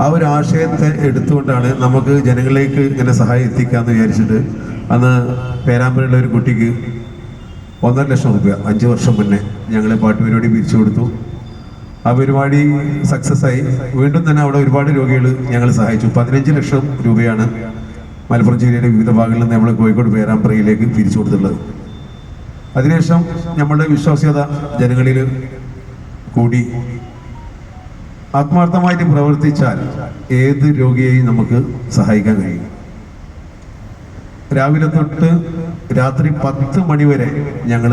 ആ ഒരു ആശയത്തെ എടുത്തുകൊണ്ടാണ് നമുക്ക് ജനങ്ങളിലേക്ക് ഇങ്ങനെ സഹായം എത്തിക്കാന്ന് വിചാരിച്ചിട്ട് അന്ന് പേരാമ്പ്രയുള്ള ഒരു കുട്ടിക്ക് ഒന്നര ലക്ഷം രൂപ അഞ്ച് വർഷം മുന്നേ ഞങ്ങൾ പാട്ട് പരിപാടി പിരിച്ചു കൊടുത്തു. ആ പരിപാടി സക്സസ് ആയി. വീണ്ടും തന്നെ അവിടെ ഒരുപാട് രോഗികൾ ഞങ്ങൾ സഹായിച്ചു. പതിനഞ്ച് ലക്ഷം രൂപയാണ് മലപ്പുറം ജില്ലയുടെ വിവിധ ഭാഗങ്ങളിൽ നിന്ന് നമ്മൾ കോഴിക്കോട് പേരാമ്പ്രയിലേക്ക് പിരിച്ചു കൊടുത്തിട്ടുള്ളത്. അതിനുശേഷം നമ്മളുടെ വിശ്വാസ്യത ജനങ്ങളിൽ കൂടി. ആത്മാർത്ഥമായിട്ട് പ്രവർത്തിച്ചാൽ ഏത് രോഗിയെയും നമുക്ക് സഹായിക്കാൻ കഴിയും. രാവിലെ തൊട്ട് രാത്രി പത്ത് മണിവരെ ഞങ്ങൾ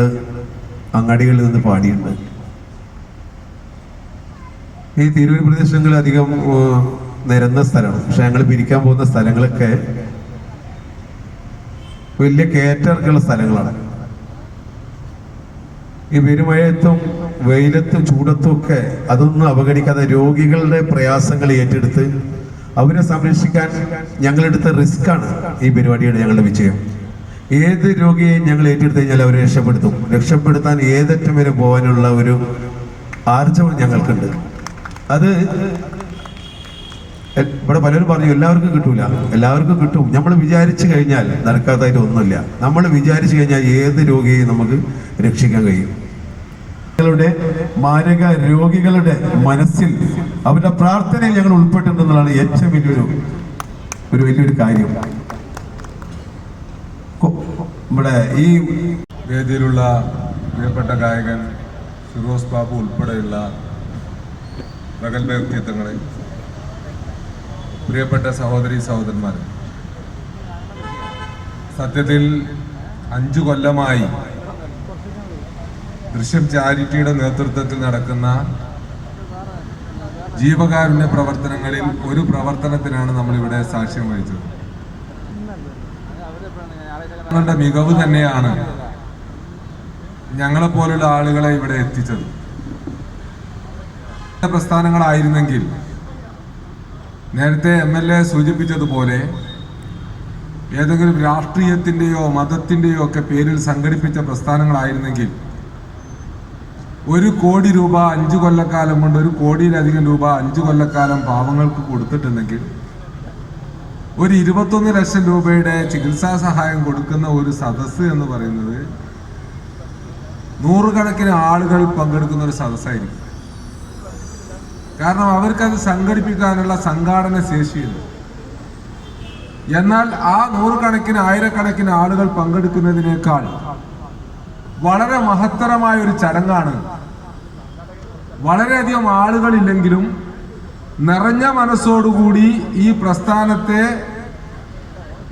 അങ്ങാടികളിൽ നിന്ന് പാടിയുണ്ട് ഈ തിരൂർ പ്രദേശങ്ങൾ അധികം നിരന്ന സ്ഥലമാണ് പക്ഷെ ഞങ്ങൾ പിരിക്കാൻ പോകുന്ന സ്ഥലങ്ങളൊക്കെ വലിയ കയറ്റർക്കുള്ള സ്ഥലങ്ങളാണ്. ഈ പെരുമഴയത്തും വെയിലത്തും ചൂടത്തും ഒക്കെ അതൊന്നും അവഗണിക്കാതെ രോഗികളുടെ പ്രയാസങ്ങൾ ഏറ്റെടുത്ത് അവരെ സംരക്ഷിക്കാൻ ഞങ്ങളെടുത്ത റിസ്ക്കാണ് ഈ പരിപാടിയുടെ ഞങ്ങളുടെ വിജയം. ഏത് രോഗിയെയും ഞങ്ങൾ ഏറ്റെടുത്ത് കഴിഞ്ഞാൽ അവരെ രക്ഷപ്പെടുത്തും. രക്ഷപ്പെടുത്താൻ ഏതറ്റം വരെ പോകാനുള്ള ഒരു ആർജവം ഞങ്ങൾക്കുണ്ട്. അത് ഇവിടെ പലരും പറഞ്ഞു എല്ലാവർക്കും കിട്ടൂല. എല്ലാവർക്കും കിട്ടും. നമ്മൾ വിചാരിച്ചു കഴിഞ്ഞാൽ നടക്കാത്തതായിട്ട് ഒന്നുമില്ല. നമ്മൾ വിചാരിച്ചു കഴിഞ്ഞാൽ ഏത് രോഗിയെയും നമുക്ക് രക്ഷിക്കാൻ കഴിയും. ങ്ങളുടെ മാരക രോഗികളുടെ മനസ്സിൽ അവരുടെ പ്രാർത്ഥനയിൽ ഞങ്ങൾ ഉൾപ്പെട്ടിട്ടുണ്ടെന്നുള്ളതാണ് ഏറ്റവും വലിയൊരു ഒരു വലിയൊരു കാര്യം. ഇവിടെ ഈ വേദിയിലുള്ള പ്രിയപ്പെട്ട ഗായകൻ ഫിറോസ് ബാബു ഉൾപ്പെടെയുള്ള പ്രഗത്ഭ വ്യക്തിത്വങ്ങളെ പ്രിയപ്പെട്ട സഹോദരി സഹോദരന്മാർ സത്യത്തിൽ അഞ്ചു കൊല്ലമായി ദൃശ്യം ചാരിറ്റിയുടെ നേതൃത്വത്തിൽ നടക്കുന്ന ജീവകാരുണ്യ പ്രവർത്തനങ്ങളിൽ ഒരു പ്രവർത്തനത്തിനാണ് നമ്മളിവിടെ സാക്ഷ്യം വഹിച്ചത്. ഞങ്ങളുടെ മികവ് തന്നെയാണ് ഞങ്ങളെപ്പോലുള്ള ആളുകളെ ഇവിടെ എത്തിച്ചത്. പ്രസ്ഥാനങ്ങളായിരുന്നെങ്കിൽ നേരത്തെ എം എൽ എ സൂചിപ്പിച്ചതുപോലെ ഏതെങ്കിലും രാഷ്ട്രീയത്തിന്റെയോ മതത്തിന്റെയോ ഒക്കെ പേരിൽ സംഘടിപ്പിച്ച പ്രസ്ഥാനങ്ങളായിരുന്നെങ്കിൽ ഒരു കോടി രൂപ അഞ്ചു കൊല്ലക്കാലം കൊണ്ട് ഒരു കോടിയിലധികം രൂപ അഞ്ചു കൊല്ലക്കാലം പാവങ്ങൾക്ക് കൊടുത്തിട്ടുണ്ടെങ്കിൽ ഒരു ഇരുപത്തൊന്ന് ലക്ഷം രൂപയുടെ ചികിത്സാ സഹായം കൊടുക്കുന്ന ഒരു സദസ്സ് എന്ന് പറയുന്നത് നൂറുകണക്കിന് ആളുകൾ പങ്കെടുക്കുന്ന ഒരു സദസ്സായിരിക്കും. കാരണം അവർക്കത് സംഘടിപ്പിക്കാനുള്ള സംഘാടന ശേഷിയില്ല. എന്നാൽ ആ നൂറുകണക്കിന് ആയിരക്കണക്കിന് ആളുകൾ പങ്കെടുക്കുന്നതിനേക്കാൾ വളരെ മഹത്തരമായ ഒരു ചടങ്ങാണ്. വളരെയധികം ആളുകളില്ലെങ്കിലും നിറഞ്ഞ മനസ്സോടുകൂടി ഈ പ്രസ്ഥാനത്തെ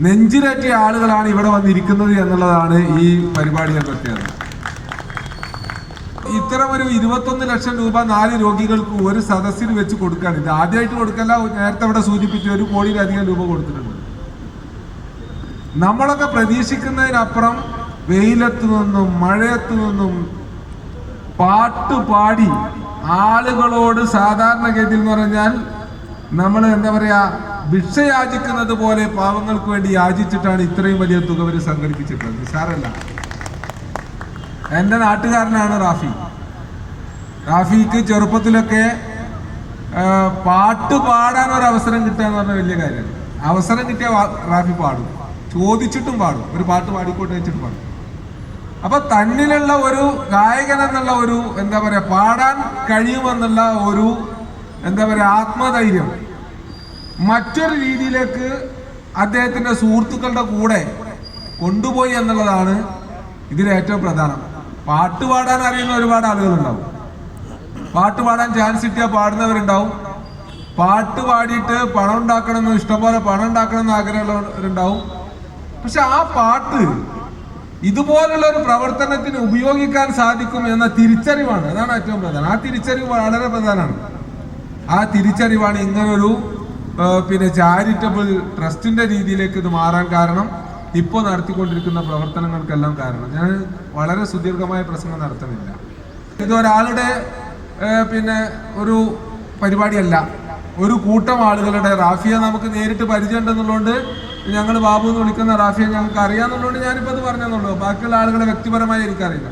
നെഞ്ചിലേറ്റിയ ആളുകളാണ് ഇവിടെ വന്നിരിക്കുന്നത് എന്നുള്ളതാണ് ഈ പരിപാടിയുടെ പ്രത്യേകത ഇത്തരം ഒരു ഇരുപത്തൊന്ന് ലക്ഷം രൂപ നാല് രോഗികൾക്ക് ഒരു സദസ്സിൽ വെച്ച് കൊടുക്കുകയാണ്. ഇത് ആദ്യമായിട്ട് കൊടുക്കല്ല നേരത്തെ അവിടെ സൂചിപ്പിച്ച ഒരു കോടിയിലധികം രൂപ കൊടുത്തിട്ടുണ്ട്. നമ്മളൊക്കെ പ്രതീക്ഷിക്കുന്നതിനപ്പുറം വെയിലത്ത് നിന്നും മഴയത്ത് നിന്നും പാട്ട് പാടി ആളുകളോട് സാധാരണഗതിയിൽ എന്ന് പറഞ്ഞാൽ നമ്മൾ എന്താ പറയാ ഭിക്ഷ യാചിക്കുന്നത് പോലെ പാവങ്ങൾക്ക് വേണ്ടി യാചിച്ചിട്ടാണ് ഇത്രയും വലിയ തുക അവർ സംഘടിപ്പിച്ചിട്ടുള്ളത്. നിസാരല്ല എന്റെ നാട്ടുകാരനാണ് റാഫി. റാഫിക്ക് ചെറുപ്പത്തിലൊക്കെ പാട്ട് പാടാൻ ഒരു അവസരം കിട്ടുക എന്ന് പറഞ്ഞ വലിയ കാര്യമാണ്. അവസരം കിട്ടിയ റാഫി പാടും. ചോദിച്ചിട്ടും പാടും. ഒരു പാട്ട് പാടിക്കോട്ടെ വെച്ചിട്ട് പാടും. അപ്പൊ തന്നിലുള്ള ഒരു ഗായകൻ എന്നുള്ള ഒരു എന്താ പറയാ പാടാൻ കഴിയുമെന്നുള്ള ഒരു എന്താ പറയാ ആത്മധൈര്യം മറ്റൊരു രീതിയിലേക്ക് അദ്ദേഹത്തിന്റെ സുഹൃത്തുക്കളുടെ കൂടെ കൊണ്ടുപോയി എന്നുള്ളതാണ് ഇതിൽ ഏറ്റവും പ്രധാനം. പാട്ട് പാടാൻ അറിയുന്ന ഒരുപാട് ആളുകളുണ്ടാവും. പാട്ട് പാടാൻ ചാൻസ് കിട്ടിയാൽ പാടുന്നവരുണ്ടാവും. പാട്ട് പാടിയിട്ട് പണം ഉണ്ടാക്കണമെന്ന് ഇഷ്ടംപോലെ പണം ഉണ്ടാക്കണമെന്ന് ആഗ്രഹമുള്ളവരുണ്ടാവും. പക്ഷെ ആ പാട്ട് ഇതുപോലുള്ള ഒരു പ്രവർത്തനത്തിന് ഉപയോഗിക്കാൻ സാധിക്കും എന്ന തിരിച്ചറിവാണ്. അതാണ് ഏറ്റവും പ്രധാനം. ആ തിരിച്ചറിവ് വളരെ പ്രധാനമാണ്. ആ തിരിച്ചറിവാണ് ഇങ്ങനൊരു പിന്നെ ചാരിറ്റബിൾ ട്രസ്റ്റിന്റെ രീതിയിലേക്ക് ഇത് മാറാൻ കാരണം ഇപ്പോൾ നടത്തിക്കൊണ്ടിരിക്കുന്ന പ്രവർത്തനങ്ങൾക്കെല്ലാം കാരണം. ഞാൻ വളരെ സുദീർഘമായ പ്രസംഗം നടത്തുന്നില്ല. ഇത് ഒരാളുടെ പിന്നെ ഒരു പരിപാടിയല്ല. ഒരു കൂട്ടം ആളുകളുടെ റാഫിയ നമുക്ക് നേരിട്ട് പരിചയമുണ്ടെന്നുള്ളതുകൊണ്ട് ഞങ്ങൾ ബാബു എന്ന് വിളിക്കുന്ന റാഫിയ ഞങ്ങൾക്ക് അറിയാമെന്നുള്ളതുകൊണ്ട് ഞാനിപ്പോൾ അത് പറഞ്ഞെന്നുള്ളൂ. ബാക്കിയുള്ള ആളുകളെ വ്യക്തിപരമായി എനിക്കറിയില്ല.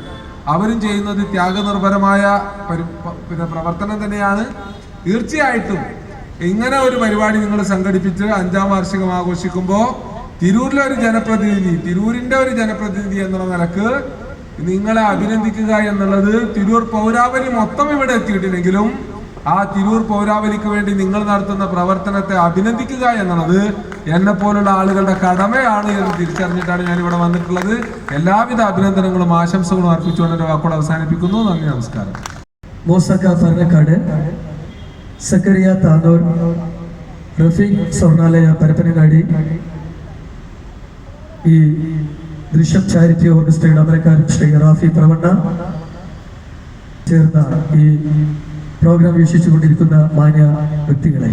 അവരും ചെയ്യുന്നത് ത്യാഗനിർഭരമായ പിന്നെ പ്രവർത്തനം തന്നെയാണ്. തീർച്ചയായിട്ടും ഇങ്ങനെ ഒരു പരിപാടി നിങ്ങൾ സംഘടിപ്പിച്ച് അഞ്ചാം വാർഷികം ആഘോഷിക്കുമ്പോൾ തിരൂരിലെ ഒരു ജനപ്രതിനിധി തിരൂരിന്റെ ഒരു ജനപ്രതിനിധി എന്നുള്ള നിലയ്ക്ക് നിങ്ങളെ അഭിനന്ദിക്കുക എന്നുള്ളത് തിരൂർ പൗരാവലി മൊത്തം ഇവിടെ എത്തിയിട്ടില്ലെങ്കിലും ആ തിരൂർ പൗരാവലിക്ക് വേണ്ടി നിങ്ങൾ നടത്തുന്ന പ്രവർത്തനത്തെ അഭിനന്ദിക്കുക എന്നുള്ളത് എന്നെ പോലുള്ള ആളുകളുടെ കടമയാണ് എന്ന് തിരിച്ചറിഞ്ഞിട്ടാണ് ഞാൻ ഇവിടെ വന്നിട്ടുള്ളത്. എല്ലാവിധ അഭിനന്ദനങ്ങളും ആശംസകളും അർപ്പിച്ചുകൊണ്ട് എന്റെ വാക്കോട് അവസാനിപ്പിക്കുന്നു. നന്ദി നമസ്കാരം. മോസക്ക ഫർണക്കാട് സക്കറിയ താന്നൂർ റഫീഖ് സ്വർണാലയ പരപ്പനങ്ങാടി ഈ ദൃശ്യം ചാരിറ്റി ഓർക്കസ്ട്രയുടെ അമരക്കാരൻ ശ്രീ റാഫി പ്രവണ്ണ ചേർന്ന ഈ പ്രോഗ്രാം വീക്ഷിച്ചുകൊണ്ടിരിക്കുന്ന മാന്യ വ്യക്തികളെ